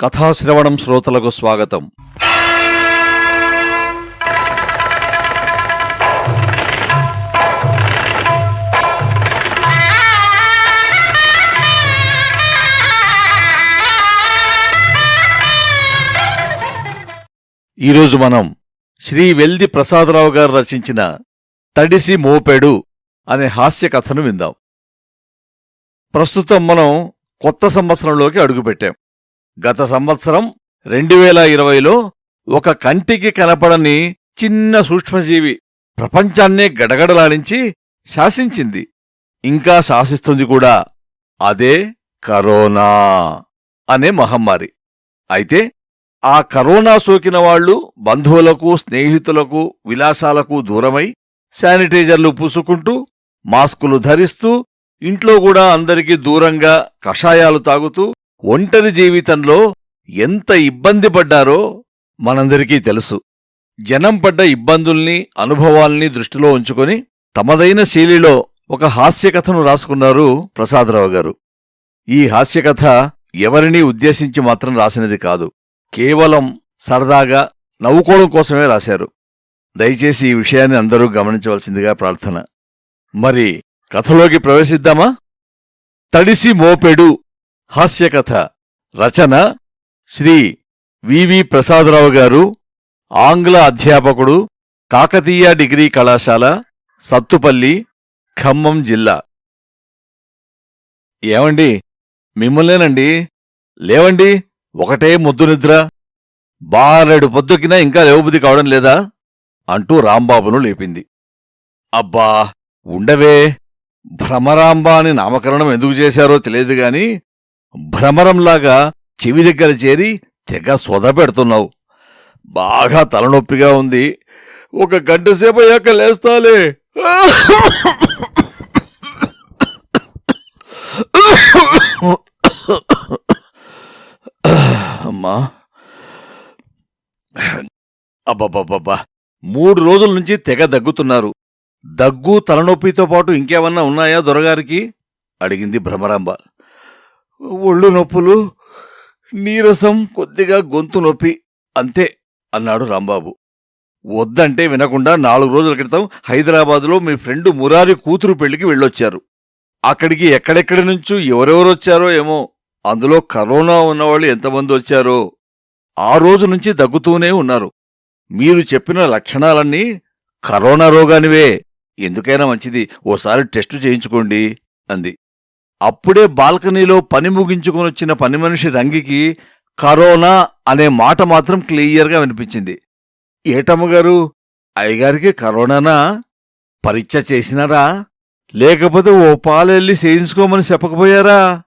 కథాశ్రవణం శ్రోతలకు స్వాగతం. ఈరోజు మనం శ్రీ వెల్ది ప్రసాదరావు గారు రచించిన తడిసి మోపెడు అనే హాస్య కథను విందాం. ప్రస్తుతం మనం కొత్త సంవత్సరంలోకి అడుగుపెట్టాం. గత సంవత్సరం రెండు వేల ఇరవైలో ఒక కంటికి కనపడని చిన్న సూక్ష్మజీవి ప్రపంచాన్నే గడగడలాడించి శాసించింది. ఇంకా శాసిస్తుంది కూడా అదే కరోనా అనే మహమ్మారి. అయితే ఆ కరోనా సోకిన వాళ్ళు బంధువులకు స్నేహితులకు విలాసాలకు దూరమై శానిటైజర్లు పూసుకుంటూ మాస్కులు ధరిస్తూ ఇంట్లో కూడా అందరికీ దూరంగా కషాయాలు తాగుతూ ఒంటరి జీవితంలో ఎంత ఇబ్బంది పడ్డారో మనందరికీ తెలుసు. జనం పడ్డ ఇబ్బందుల్ని అనుభవాల్ని దృష్టిలో ఉంచుకొని తమదైన శైలిలో ఒక హాస్యకథను రాసుకున్నారు ప్రసాదరావు గారు. ఈ హాస్యకథ ఎవరినీ ఉద్దేశించి మాత్రం రాసినది కాదు. కేవలం సరదాగా నవ్వుకోవడం కోసమే రాశారు. దయచేసి ఈ విషయాన్ని అందరూ గమనించవలసిందిగా ప్రార్థన. మరి కథలోకి ప్రవేశిద్దామా? తడిసి మోపెడు హాస్యకథ రచన శ్రీ వివి ప్రసాదరావు గారు ఆంగ్ల అధ్యాపకుడు కాకతీయ డిగ్రీ కళాశాల సత్తుపల్లి ఖమ్మం జిల్లా. ఏమండి? మిమ్మల్నేనండి? లేవండి? ఒకటే ముద్దు నిద్ర. బారెడు పొద్దుకినా ఇంకా లేవబుద్ధి కావడం లేదా? అంటూ రాంబాబును లేపింది. అబ్బా! ఉండవే. భ్రమరాంబ అని నామకరణం ఎందుకు చేశారో తెలియదు గాని భ్రమరంలాగా చెవి దగ్గర చేరి తెగ సొద పెడుతున్నావు. బాగా తలనొప్పిగా ఉంది. ఒక గంట సేపు అయ్యాక లేస్తాలే. అమ్మా. అబ్బబ్బబ్బబ్బా. మూడు రోజుల నుంచి తెగ దగ్గుతున్నారు. దగ్గు తలనొప్పితో పాటు ఇంకేమన్నా ఉన్నాయా దొరగారికి? అడిగింది భ్రమరాంబ. ఒళ్ళు నొప్పులు నీరసం కొద్దిగా గొంతు నొప్పి అంతే అన్నాడు రాంబాబు. వద్దంటే వినకుండా నాలుగు రోజుల క్రితం హైదరాబాదులో మీ ఫ్రెండ్ మురారి కూతురు పెళ్ళికి వెళ్ళొచ్చారు. అక్కడికి ఎక్కడెక్కడి నుంచో ఎవరెవరొచ్చారో ఏమో అందులో కరోనా ఉన్నవాళ్ళు ఎంతమంది వచ్చారో ఆ రోజు నుంచి దగ్గుతూనే ఉన్నారు. మీరు చెప్పిన లక్షణాలన్నీ కరోనా రోగానివే ఎందుకైనా మంచిది. ఓసారి టెస్టు చేయించుకోండి అంది. అప్పుడే బాల్కనీలో పని ముగించుకొని వచ్చిన పని మనిషి రంగికి కరోనా అనే మాట మాత్రం క్లియర్గా వినిపించింది. ఏటమ్మగారు అయ్యగారికి కరోనానా? పరీక్ష చేసినారా? లేకపోతే ఓ పాలెళ్ళి చేయించుకోమని చెప్పకపోయారా?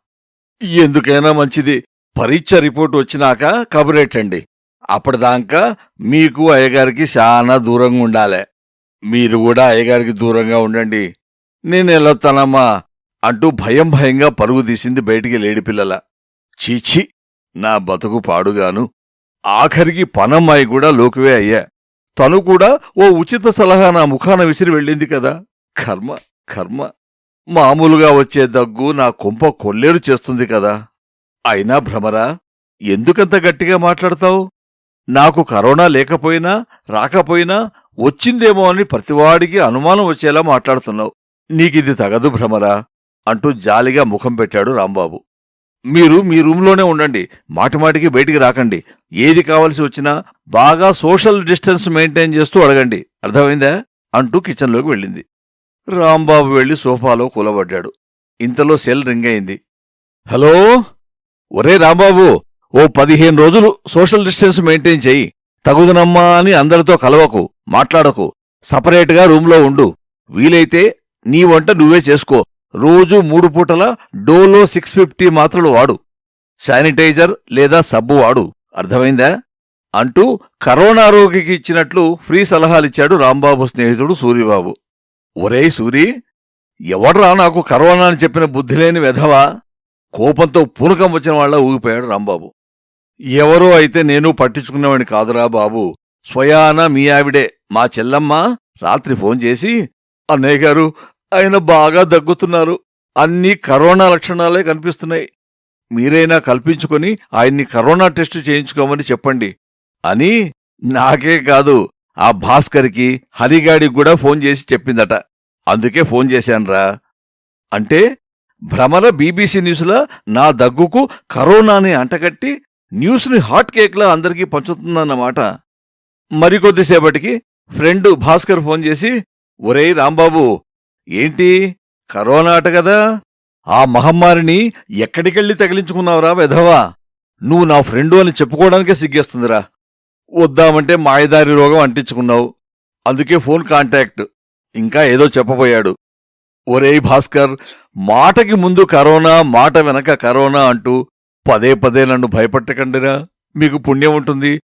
ఎందుకైనా మంచిది. పరీక్ష రిపోర్ట్ వచ్చినాక కబురెట్టండి అప్పటిదాకా మీకు అయ్యగారికి చాలా దూరంగా ఉండాలే. మీరు కూడా అయ్యగారికి దూరంగా ఉండండి. నేను వెళ్ళొత్తానమ్మా అంటూ భయం భయంగా పరుగు తీసింది బయటికి లేడిపిల్లల చీచి నా బతుకు పాడుగాను. ఆఖరికి పనమ్మాయి కూడా లోకువే అయ్యా. తను కూడా ఓ ఉచిత సలహా నా ముఖాన విసిరి వెళ్ళింది కదా. కర్మ కర్మ. మామూలుగా వచ్చే దగ్గు నా కొంప కొల్లేరు చేస్తుంది కదా. అయినా భ్రమరా ఎందుకంత గట్టిగా మాట్లాడతావు? నాకు కరోనా లేకపోయినా రాకపోయినా వచ్చిందేమో అని ప్రతివాడికి అనుమానం వచ్చేలా మాట్లాడుతున్నావు. నీకిది తగదు భ్రమరా. అంటూ జాలిగా ముఖం పెట్టాడు రాంబాబు. మీరు మీ రూంలోనే ఉండండి మాటిమాటికి బయటికి రాకండి. ఏది కావలసి వచ్చినా బాగా సోషల్ డిస్టెన్స్ మెయింటైన్ చేస్తూ అడగండి. అర్థమైందా? అంటూ కిచెన్లోకి వెళ్ళింది. రాంబాబు వెళ్ళి సోఫాలో కూలబడ్డాడు. ఇంతలో సెల్ రింగ్ అయింది. హలో? ఒరే రాంబాబు ఓ పదిహేను రోజులు సోషల్ డిస్టెన్స్ మెయింటైన్ చెయ్యి తగుదనమ్మా అని అందరితో కలవకు మాట్లాడకు. సపరేట్గా రూంలో ఉండు. వీలైతే నీ వంట నువ్వే చేసుకో. రోజు మూడు పూటల డోలో సిక్స్ ఫిఫ్టీ మాత్రలు వాడు. శానిటైజర్ లేదా సబ్బు వాడు. అర్థమైందా? అంటూ కరోనా రోగికి ఇచ్చినట్లు ఫ్రీ సలహాలిచ్చాడు రాంబాబు స్నేహితుడు సూరిబాబు. ఒరేయ్ సూరి ఎవడ్రా నాకు కరోనా అని చెప్పిన బుద్ధిలేని వెధవా? కోపంతో పూనకం వచ్చిన వాళ్ళ ఊగిపోయాడు రాంబాబు. ఎవరో అయితే నేను పట్టించుకున్నవాడిని కాదురా బాబు. స్వయాన మీ ఆవిడే. మా చెల్లమ్మ రాత్రి ఫోన్ చేసి అన్నయ్య గారు ఆయన బాగా దగ్గుతున్నారు. అన్నీ కరోనా లక్షణాలే కనిపిస్తున్నాయి. మీరైనా కల్పించుకొని ఆయన్ని కరోనా టెస్ట్ చేయించుకోమని చెప్పండి. అని నాకే కాదు ఆ భాస్కర్కి హరిగాడికి కూడా ఫోన్ చేసి చెప్పిందట. అందుకే ఫోన్ చేశానురా. అంటే భ్రమర బీబీసీ న్యూస్లో నా దగ్గుకు కరోనాని అంటగట్టి న్యూస్ని హాట్ కేక్లా అందరికీ పంచుతుందన్నమాట మరికొద్దిసేపటికి ఫ్రెండు భాస్కర్ ఫోన్ చేసి ఒరేయ్ రాంబాబు ఏంటి? కరోనా అట కదా? ఆ మహమ్మారిని ఎక్కడికెళ్ళి తగిలించుకున్నావురా వెధవా? నువ్వు నా ఫ్రెండు అని చెప్పుకోవడానికే సిగ్గేస్తుందిరా. వద్దామంటే మాయదారి రోగం అంటించుకున్నావు. అందుకే ఫోన్ కాంటాక్ట్. ఇంకా ఏదో చెప్పబోయాడు. ఒరేయ్ భాస్కర్ మాటకి ముందు కరోనా మాట వెనక కరోనా అంటూ పదే పదే నన్ను భయపెట్టకండిరా. మీకు పుణ్యం ఉంటుంది.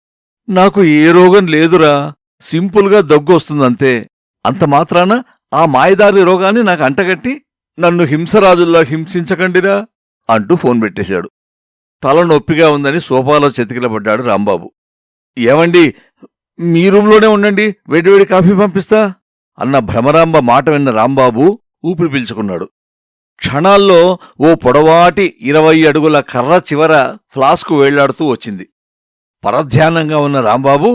నాకు ఏ రోగం లేదురా. సింపుల్గా దగ్గు వస్తుందంతే అంత మాత్రాన ఆ మాయదారి రోగాన్ని నాకు అంటగట్టి నన్ను హింసరాజుల్లా హింసించకండిరా అంటూ ఫోన్ పెట్టేశాడు. తల నొప్పిగా ఉందని సోఫాలో చెతికిలబడ్డాడు రాంబాబు. ఏమండి మీ రూంలోనే ఉండండి వేడివేడి కాఫీ పంపిస్తా అన్న భ్రమరాంబ మాట విన్న రాంబాబు ఊపిరి పీల్చుకున్నాడు. క్షణాల్లో ఓ పొడవాటి ఇరవై అడుగుల కర్ర చివర ఫ్లాస్కు వేళ్ళాడుతూ వచ్చింది. పరధ్యానంగా ఉన్న రాంబాబు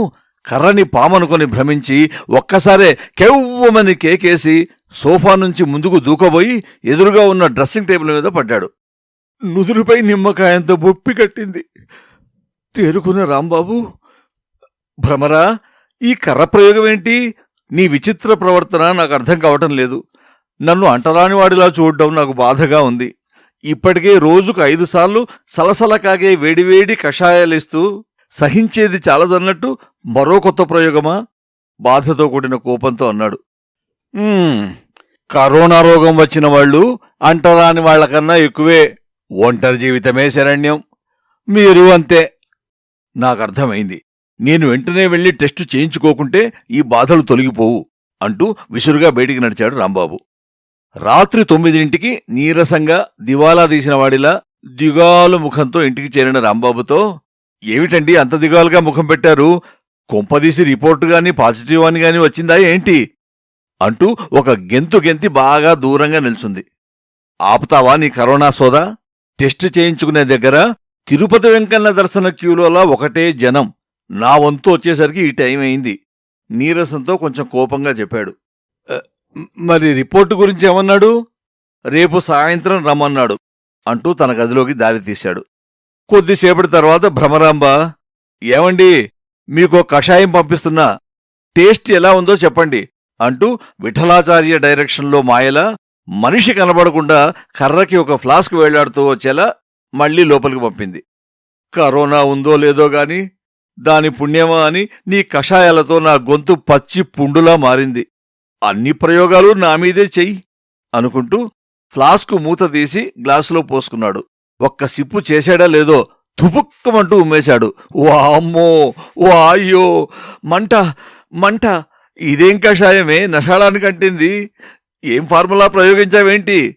కర్రని పామనుకొని భ్రమించి ఒక్కసారే కెవ్వమని కేకేసి సోఫా నుంచి ముందుకు దూకబోయి ఎదురుగా ఉన్న డ్రెస్సింగ్ టేబుల్ మీద పడ్డాడు. నుదురుపై నిమ్మకాయంతో బొప్పి కట్టింది. తేరుకున్న రాంబాబు భ్రమరా ఈ కర్ర ప్రయోగమేంటి? నీ విచిత్ర ప్రవర్తన నాకు అర్థం కావటం లేదు. నన్ను అంటరానివాడిలా చూడడం నాకు బాధగా ఉంది. ఇప్పటికే రోజుకు ఐదుసార్లు సలసల కాగే వేడివేడి కషాయాలిస్తూ సహించేది చాలదన్నట్టు మరో కొత్త ప్రయోగమా? బాధతో కూడిన కోపంతో అన్నాడు. కరోనా రోగం వచ్చిన వాళ్ళు అంటరాని వాళ్ళకన్నా ఎక్కువే. ఒంటరి జీవితమే శరణ్యం. మీరు అంతే. నాకు అర్థమైంది నేను వెంటనే వెళ్ళి టెస్టు చేయించుకోకుంటే ఈ బాధలు తొలగిపోవు అంటూ విసురుగా బయటికి నడిచాడు రాంబాబు. రాత్రి తొమ్మిదింటికి నీరసంగా దివాలా తీసిన వాడిలా దిగాలు ముఖంతో ఇంటికి చేరిన రాంబాబుతో ఏమిటండి అంత దిగాలుగా ముఖం పెట్టారు? కొంపదీసి రిపోర్టు గాని పాజిటివ్ అని గాని వచ్చిందా ఏంటి? అంటూ ఒక గెంతు గెంతి బాగా దూరంగా నిల్చుంది. ఆపుతావా నీ కరోనా సోదా? టెస్ట్ చేయించుకునే దగ్గర తిరుపతి వెంకన్న దర్శన క్యూలోలా ఒకటే జనం. నా వంతు వచ్చేసరికి ఈ టైం అయింది. నీరసంతో కొంచెం కోపంగా చెప్పాడు. మరి రిపోర్టు గురించి ఏమన్నాడు? రేపు సాయంత్రం రమ్మన్నాడు అంటూ తన గదిలోకి దారి తీశాడు. కొద్దిసేపటి తర్వాత భ్రమరాంబ ఏమండి మీకో కషాయం పంపిస్తున్నా. టేస్ట్ ఎలా ఉందో చెప్పండి అంటూ విఠలాచార్య డైరెక్షన్లో మాయల మనిషి కనబడకుండా కర్రకి ఒక ఫ్లాస్క్ వేలాడుతూ వచ్చేలా మళ్ళీ లోపలికి పంపింది. కరోనా ఉందో లేదో గాని దాని పుణ్యమా అని నీ కషాయాలతో నా గొంతు పచ్చి పుండులా మారింది. అన్ని ప్రయోగాలు నా మీదే చెయ్యి అనుకుంటూ ఫ్లాస్కు మూత తీసి గ్లాసులో పోసుకున్నాడు. ఒక్క సిప్పు చేశాడా లేదో తుపుక్కమంటూ ఉమ్మేశాడు. వా అమ్మో వా అయ్యో మంట మంట. ఇదేం కషాయమే? నషాళానికి అంటింది ఏం ఫార్ములా ప్రయోగించావేంటి?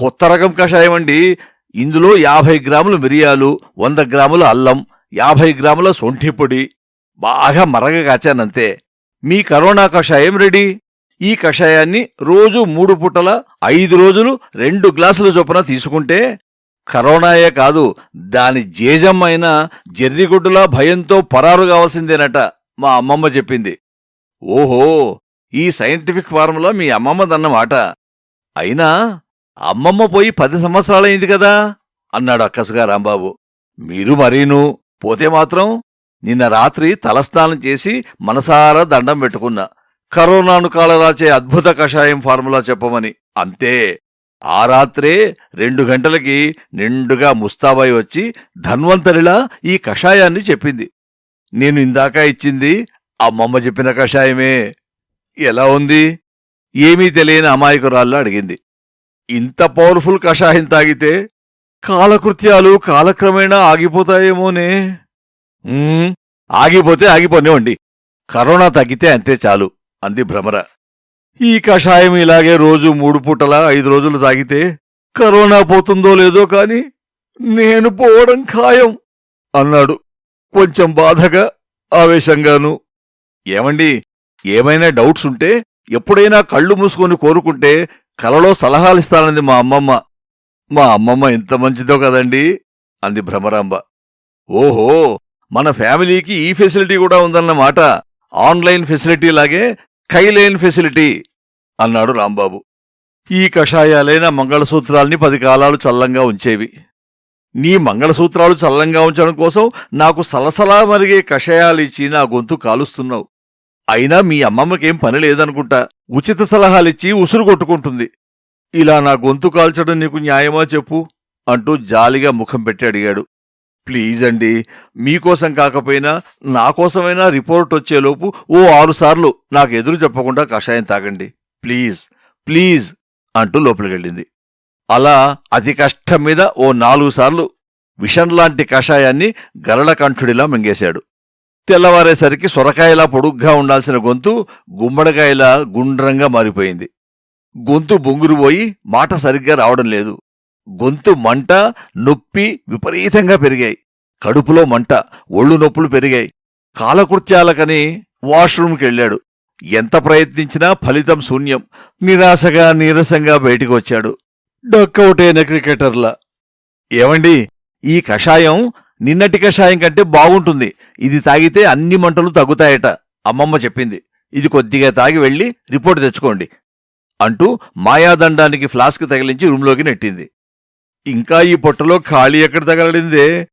కొత్త రకం కషాయం అండి ఇందులో యాభై గ్రాముల మిరియాలు వంద గ్రాముల అల్లం యాభై గ్రాముల సొంఠి పొడి. బాగా మరగ కాచానంతే. మీ కరోనా కషాయం రెడీ. ఈ కషాయాన్ని రోజు మూడు పూటల ఐదు రోజులు రెండు గ్లాసుల చొప్పున తీసుకుంటే కరోనాయే కాదు దాని జేజమ్మైన జర్రిగుడ్డులా భయంతో పరారు కావాల్సిందేనట మా అమ్మమ్మ చెప్పింది. ఓహో ఈ సైంటిఫిక్ ఫార్ములా మీ అమ్మమ్మదన్నమాట. అయినా అమ్మమ్మ పోయి పది సంవత్సరాలైంది కదా అన్నాడు అక్కసుగా రాంబాబు. మీరు మరీను పోతే మాత్రం నిన్న రాత్రి తలస్నానం చేసి మనసారా దండం పెట్టుకున్నా. కరోనాను కాలరాచే అద్భుత కషాయం ఫార్ములా చెప్పమని. అంతే. ఆ రాత్రే రెండు గంటలకి నిండుగా ముస్తాబాయి వచ్చి ధన్వంతరిలా ఈ కషాయాన్ని చెప్పింది. నేను ఇందాక ఇచ్చింది అమ్మమ్మ చెప్పిన కషాయమే. ఎలా ఉంది? ఏమీ తెలియని అమాయకురాల్లో అడిగింది. ఇంత పవర్ఫుల్ కషాయం తాగితే కాలకృత్యాలు కాలక్రమేణా ఆగిపోతాయేమోనే. ఆగిపోతే ఆగిపోనివ్వండి. కరోనా తగ్గితే అంతే చాలు అంది భ్రమర. ఈ కషాయం ఇలాగే రోజు మూడు పూటలా ఐదు రోజులు తాగితే కరోనా పోతుందో లేదో కాని నేను పోవడం ఖాయం అన్నాడు. కొంచెం బాధగా ఆవేశంగాను. ఏమండి ఏమైనా డౌట్స్ ఉంటే ఎప్పుడైనా కళ్ళు మూసుకొని కోరుకుంటే కలలో సలహాలిస్తానంది మా అమ్మమ్మ. మా అమ్మమ్మ ఎంత మంచిదో కదండి అంది భ్రమరాంబ. ఓహో మన ఫ్యామిలీకి ఈ ఫెసిలిటీ కూడా ఉందన్నమాట. ఆన్లైన్ ఫెసిలిటీ లాగే స్కైలైన్ ఫెసిలిటీ అన్నాడు రాంబాబు. ఈ కషాయాలైన మంగళసూత్రాల్ని పది కాలాలు చల్లంగా ఉంచేవి. నీ మంగళసూత్రాలు చల్లంగా ఉంచడం కోసం నాకు సలసలా మరిగే కషాయాలిచ్చి నా గొంతు కాలుస్తున్నావు. అయినా మీ అమ్మమ్మకేం పని లేదనుకుంటా. ఉచిత సలహాలిచ్చి ఉసురు కొట్టుకుంటుంది. ఇలా నా గొంతు కాల్చడం నీకు న్యాయమా చెప్పు? అంటూ జాలిగా ముఖం పెట్టి అడిగాడు. ప్లీజ్ అండి మీకోసం కాకపోయినా నా కోసమైనా రిపోర్ట్ వచ్చేలోపు ఓ ఆరుసార్లు నాకు ఎదురు చెప్పకుండా కషాయం తాగండి. ప్లీజ్ ప్లీజ్ అంటూ లోపలికెళ్ళింది. అలా అతి కష్టం మీద ఓ నాలుగు సార్లు విషంలాంటి కషాయాన్ని గరళకంఠుడిలా మింగేశాడు. తెల్లవారేసరికి సొరకాయలా పొడుగ్గా ఉండాల్సిన గొంతు గుమ్మడికాయలా గుండ్రంగా మారిపోయింది. గొంతు బొంగురుపోయి మాట సరిగ్గా రావడం లేదు. గొంతు మంట నొప్పి విపరీతంగా పెరిగాయి. కడుపులో మంట ఒళ్ళు నొప్పులు పెరిగాయి. కాలకృత్యాలకని వాష్రూమ్కి వెళ్ళాడు ఎంత ప్రయత్నించినా ఫలితం శూన్యం. నిరాశగా నీరసంగా బయటికి వచ్చాడు డక్కౌటైన క్రికెటర్లా. ఏమండి ఈ కషాయం నిన్నటి కషాయం కంటే బాగుంటుంది. ఇది తాగితే అన్ని మంటలు తగ్గుతాయట. అమ్మమ్మ చెప్పింది. ఇది కొద్దిగా తాగి వెళ్ళి రిపోర్ట్ తెచ్చుకోండి అంటూ మాయాదండానికి ఫ్లాస్క్ తగిలించి రూంలోకి నెట్టింది. ఇంకా ఈ పొట్టలో ఖాళీ ఎక్కడ తగలడిందే?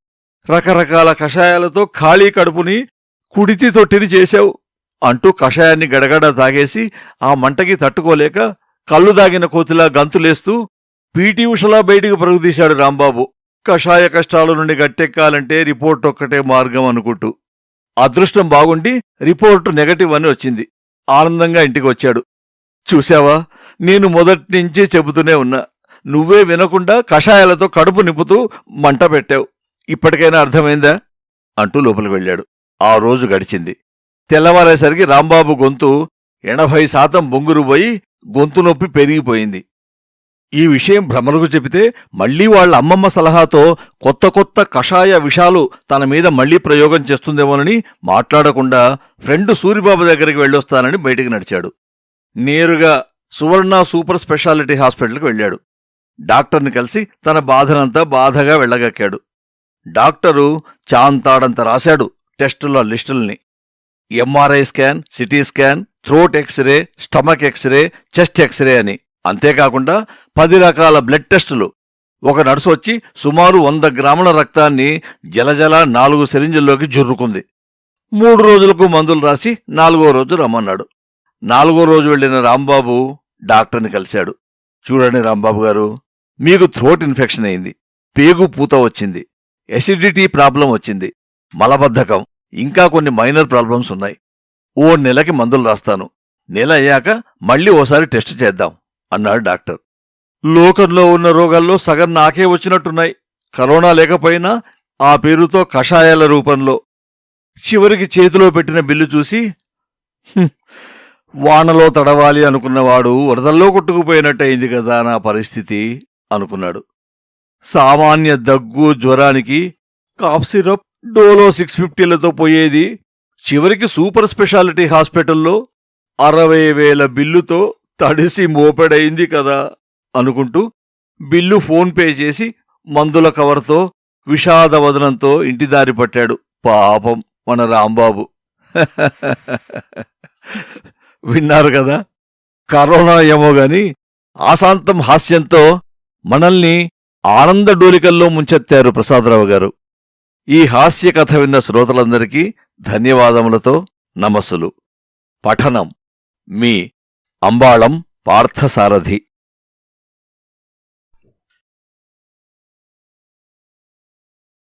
రకరకాల కషాయాలతో ఖాళీ కడుపుని కుడితి తొట్టిని చేశావు అంటూ కషాయాన్ని గడగడ తాగేసి ఆ మంటకి తట్టుకోలేక కళ్ళు దాగిన కోతిలా గంతులేస్తూ పీటీ ఉషలా బయటికి పరుగుదీశాడు రాంబాబు. కషాయ కష్టాల నుండి గట్టెక్కాలంటే రిపోర్ట్ ఒక్కటే మార్గం అనుకుంటూ. అదృష్టం బాగుండి రిపోర్టు నెగటివ్ అని వచ్చింది. ఆనందంగా ఇంటికి వచ్చాడు చూశావా? నేను మొదట్నుంచే చెబుతూనే ఉన్నా. నువ్వే వినకుండా కషాయాలతో కడుపు నింపుతూ మంట పెట్టావు. ఇప్పటికైనా అర్థమైందా? అంటూ లోపలికి వెళ్ళాడు. ఆ రోజు గడిచింది. తెల్లవారేసరికి రాంబాబు గొంతు ఎనభై శాతం బొంగురు పోయి గొంతు నొప్పి పెరిగిపోయింది. ఈ విషయం భ్రమలకు చెబితే మళ్ళీ వాళ్ళ అమ్మమ్మ సలహాతో కొత్త కొత్త కషాయ విషాలు తన మీద మళ్ళీ ప్రయోగం చేస్తుందేమోనని మాట్లాడకుండా ఫ్రెండ్ సూరిబాబు దగ్గరికి వెళ్ళొస్తానని బయటికి నడిచాడు. నేరుగా సువర్ణ సూపర్ స్పెషాలిటీ హాస్పిటల్కి వెళ్ళాడు. డాక్టర్ని కలిసి తన బాధనంతా బాధగా వెళ్ళగక్కాడు. డాక్టరు చాంతాడంత రాశాడు టెస్టుల లిస్టుల్ని. MRI scan CT scan throat X-ray stomach X-ray chest X-ray అని. అంతేకాకుండా పది రకాల బ్లడ్ టెస్టులు. ఒక నర్సు వచ్చి సుమారు వంద గ్రాముల రక్తాన్ని జలజల నాలుగు సిరింజుల్లోకి జుర్రుకుంది. మూడు రోజులకు మందులు రాసి నాలుగో రోజు రమ్మన్నాడు. నాలుగో రోజు వెళ్ళిన రాంబాబు డాక్టర్ని కలిశాడు. చూడండి రాంబాబు గారు మీకు థ్రోట్ ఇన్ఫెక్షన్ అయింది పేగు పూత వచ్చింది ఎసిడిటీ ప్రాబ్లం వచ్చింది మలబద్ధకం ఇంకా కొన్ని మైనర్ ప్రాబ్లమ్స్ ఉన్నాయి. ఓ నెలకి మందులు రాస్తాను. నెల అయ్యాక మళ్ళీ ఓసారి టెస్ట్ చేద్దాం అన్నాడు డాక్టర్. లోకంలో ఉన్న రోగాల్లో సగం నాకే వచ్చినట్టున్నాయి. కరోనా లేకపోయినా ఆ పేరుతో కషాయాల రూపంలో. చివరికి చేతిలో పెట్టిన బిల్లు చూసి వానలో తడవాలి అనుకున్నవాడు వరదల్లో కొట్టుకుపోయినట్టయింది కదా నా పరిస్థితి. అనుకున్నాడు. సామాన్య దగ్గు జ్వరానికి కాఫ్ సిరప్ డోలో సిక్స్ ఫిఫ్టీలతో పోయేది. చివరికి సూపర్ స్పెషాలిటీ హాస్పిటల్లో అరవై వేల బిల్లుతో తడిసి మోపెడైంది కదా అనుకుంటూ బిల్లు ఫోన్పే చేసి మందుల కవర్తో విషాదవదనంతో ఇంటి దారి పట్టాడు. పాపం మన రాంబాబు. విన్నారు కదా? కరోనా ఏమో గాని ఆశాంతం హాస్యంతో మనల్ని ఆనందడోలికల్లో ముంచెత్తారు ప్రసాదరావు గారు. ఈ హాస్య కథ విన్న శ్రోతలందరికీ ధన్యవాదములతో నమస్సులు. పఠనం మీ అంబాళం పార్థసారథి.